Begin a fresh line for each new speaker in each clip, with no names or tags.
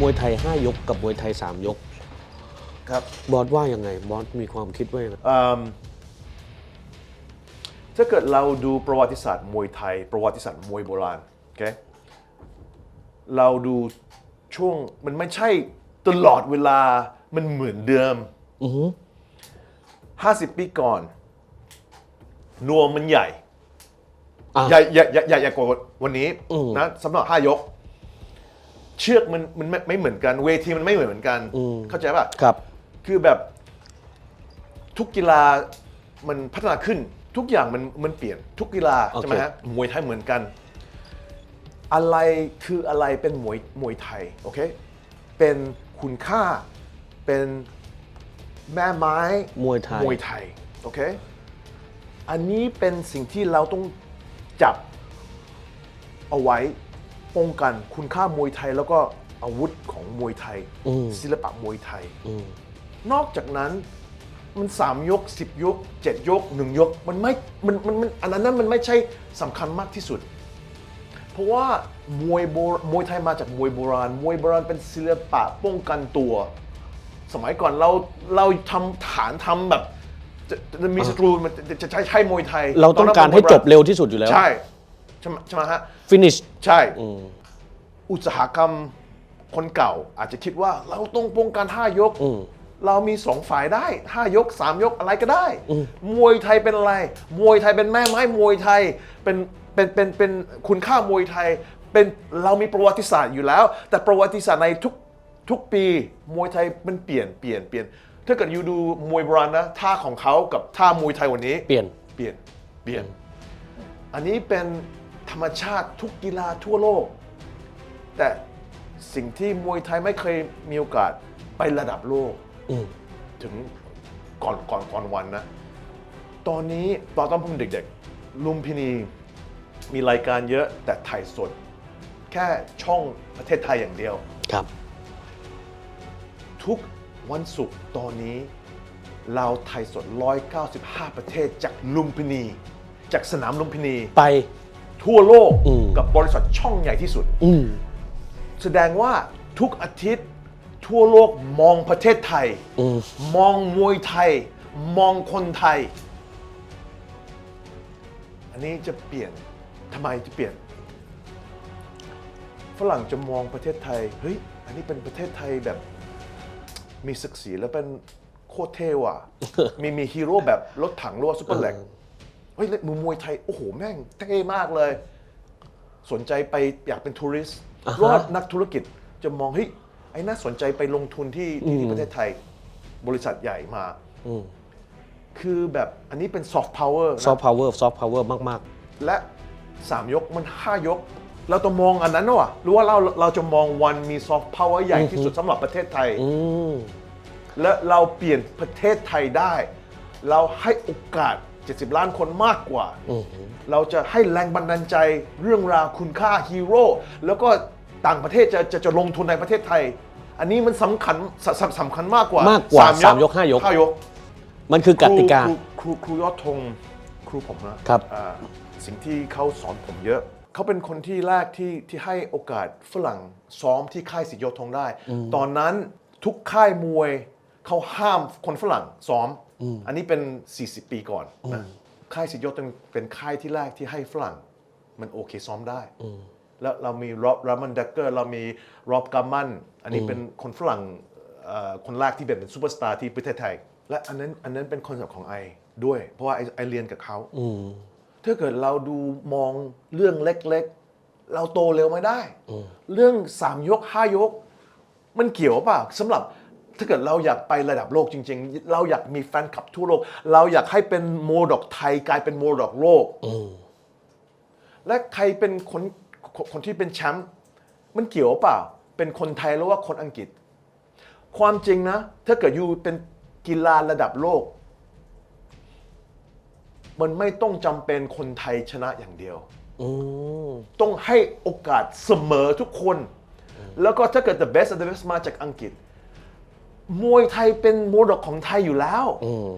มวยไทย 5 ยกกับมวยไทย 3 ยก
ครับ
บอสว่ายังไงบอสมีความคิดว่ายังไง
อืมถ้าเกิดเราดูประวัติศาสตร์มวยไทย ประวัติศาสตร์มวยโบราณโอเคเราดูช่วงมันไม่ใช่ตลอดเวลามันเหมือนเดิม
อือหือ
50 ปีก่อน นวมมันใหญ่
อะ
ใหญ่ใหญ่ใหญ่ใหญ่ใหญ่กว่าวันนี้
อืม
นะสำหรับห้ายก เชือกมันมันไม่ไม่เหมือนกัน เวทีมันไม่เหมือนกัน
อืม
เข้าใจป่ะ
ครับ
คือแบบทุกกีฬามันพัฒนาขึ้นทุกอย่างมันมันเปลี่ยนทุกกีฬา
โอเค
ใช่ไหมฮะมวยไทยเหมือนกัน อะไรคืออะไรเป็นมวยมวยไทยโอเคเป็นคุณค่าเป็นแม่ไม้
มวยไทย
มวยไทยโอเคอันนี้เป็นสิ่งที่เราต้องจับเอาไว้ ป้องกันคุณค่ามวยไทยแล้วก็อาวุธของมวยไทย
อืม
ศิลปะมวยไทย
อืม
นอกจากนั้นมันสามยกสิบยกเจ็ดยกหนึ่งยก มันไม่มันมันมันอันนั้นนะมันไม่ใช่สำคัญมากที่สุด เพราะว่ามวยโบมวยไทยมาจากมวยโบราณ มวยโบราณเป็นศิลปะป้องกันตัว สมัยก่อนเราเราทำฐานทำแบบจะจะมีศัตรูมันจะจะใช้ใช้มวยไทย
เราต้องการให้จบเร็วที่สุดอยู่แล้ว
ใช่ใช่ไหมใช่ไหมฮะ
finish
ใช่
อืม
อุตสาหกรรมคนเก่าอาจจะคิดว่าเราต้องป้องกันห้ายก
อืม
เรามีสองฝ่ายได้ห้ายกสามยกอะไรก็ได้
อืม
มวยไทยเป็นอะไร มวยไทยเป็นแม่ไม้มวยไทยเป็นเป็นเป็นเป็นคุณค่ามวยไทย เป็นเรามีประวัติศาสตร์อยู่แล้ว แต่ประวัติศาสตร์ในทุกทุกปีมวยไทยมันเปลี่ยนเปลี่ยนเปลี่ยน ถ้าเกิดอยู่ดูมวยโบราณนะท่าของเขากับท่ามวยไทยวันนี้
เปลี่ยน
เปลี่ยนเปลี่ยน อันนี้เป็น ธรรมชาติทุกกีฬาทั่วโลก แต่สิ่งที่มวยไทยไม่เคยมีโอกาสไประดับโลก
อืม
ถึงก่อนก่อนก่อนวันนะ ตอนนี้ตอนตอนผมเด็กๆ ลุมพินีมีรายการเยอะแต่ถ่ายสด แค่ช่องประเทศไทยอย่างเดียว
ครับ
ทุกวันศุกร์ตอนนี้ เราไทยสด 195 ประเทศจากลุมพินี จากสนามลุมพินี
ไป
ทั่วโลก
อืม
กับบริษัทช่องใหญ่ที่สุด
อืม
แสดงว่าทุกอาทิตย์ทั่วโลกมองประเทศไทย
อืม
มองมวยไทย มองคนไทย อันนี้จะเปลี่ยนทำไมจะเปลี่ยน ฝรั่งจะมองประเทศไทยเฮ้ยอันนี้เป็นประเทศไทยแบบ มีศักดิ์ศรีแล้วเป็นโคตรเท่ว่ะ มีมีฮีโร่แบบรถถังรั้วซุปเปอร์แลก เฮ้ยมือมวยไทย โอ้โห แม่งเท่มากเลย สนใจไปอยากเป็นทัวริสต์
อ่าฮะ
รอดนักธุรกิจจะมองเฮ้ยไอ้น่าสนใจไปลงทุนที่ที่ที่ประเทศไทย บริษัทใหญ่มา
อืม
คือแบบอันนี้เป็นซอฟต์พาวเวอร์
ซอฟต์พาวเวอร์ซอฟต์พาวเวอร์มาก
และ 3 ยกมัน 5 ยก เราต้องมองอันนั้นว่ะหรือว่าเราเราจะมองวันมีซอฟต์พาวเวอร์ใหญ่ที่สุดสำหรับประเทศไทย
ๆอืม
และเราเปลี่ยนประเทศไทยได้ เราให้โอกาส 70 ล้านคนมากกว่า
อืม
เราจะให้แรงบันดาลใจเรื่องราวคุณค่าฮีโร่แล้วก็ต่างประเทศจะจะจะลงทุนในประเทศไทย อันนี้มันสำคัญสสสำคัญมากกว่ามา
กกว่าสามยกห้ายก
ห้ายก
มันคือกติกา
ครูครูครูยอดธงครูผมนะครับ อ่าสิ่งที่เขาสอนผมเยอะ เขาเป็นคนที่แรกที่ที่ให้โอกาสฝรั่งซ้อมที่ค่ายสิทธิยศธงได้ ตอนนั้นทุกค่ายมวยเขาห้ามคนฝรั่งซ้อม อันนี้เป็น 40 ปีก่อนนะค่ายสิทธิยศเป็นเป็นค่ายที่แรกที่ให้ฝรั่ง มันโอเคซ้อมได้แล้วเรามีรอบรามันเดกเกอร์เรามีรอบกัมมัน อันนี้เป็นคนฝรั่งเอ่อคนแรกที่เป็นเป็นซูเปอร์สตาร์ที่ประเทศไทย และอันนั้นอันนั้นเป็นคอนเซ็ปต์ของไอด้วย เพราะว่าไอไอเรียนกับเขา
อืม
ถ้าเกิดเราดูมองเรื่องเล็กๆ เราโตเร็วไม่ได้ เรื่องสามยกห้ายก มันเกี่ยวเปล่าสำหรับ ถ้าเกิดเราอยากไประดับโลกจริง ๆ เราอยากมีแฟนคลับทั่วโลก เราอยากให้เป็นโมดอกไทยกลายเป็นโมดอกโลกและใครเป็นคนคนคนที่เป็นแชมป์มันเกี่ยวเปล่า เป็นคนไทยหรือว่าคนอังกฤษ ความจริงนะ ถ้าเกิดอยู่เป็นกีฬาระดับโลก มันไม่ต้องจำเป็นคนไทยชนะอย่างเดียว
อืม
ต้องให้โอกาสเสมอทุกคน แล้วก็ถ้าเกิด the best of the best มาจากอังกฤษ มวยไทยเป็นโมดกของไทยอยู่แล้ว
อืม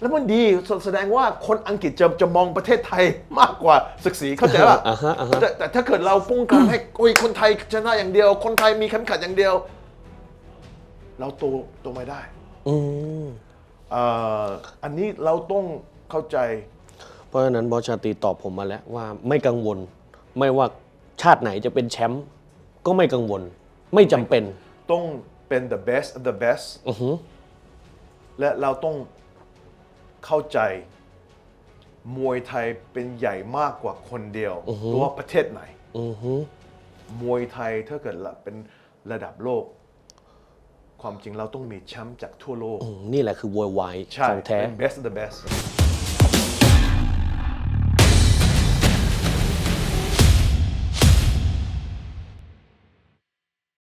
แล้วมันดีแสแสดงว่าคนอังกฤษจะจะมองประเทศไทยมากกว่าศักดิ์ศรีเข้าใจป่ะ
อ่าฮะอ่าฮะ
แต่แต่ถ้าเกิดเราป้องกันให้โอ้ยคนไทยชนะอย่างเดียว คนไทยมีเข็มขัดอย่างเดียว เราโตโตไม่ได้
อืม
เอ่ออันนี้เราต้องเข้าใจ
เพราะฉะนั้นบอสชาตรีตอบผมมาแล้วว่าไม่กังวล ไม่ว่าชาติไหนจะเป็นแชมป์ก็ไม่กังวล ไม่จำเป็น
ต้อง เป็น the best of the best
อือหือ
และเราต้องเข้าใจมวยไทยเป็นใหญ่มากกว่าคนเดียวตัวประเทศไหน
อือหือ
มวยไทยถ้าเกิดละเป็นระดับโลก ความจริงเราต้องมีแชมป์จากทั่วโลก
อืมนี่แหละคือ worldwide
ใช่
ของแท้
เป็น best of the best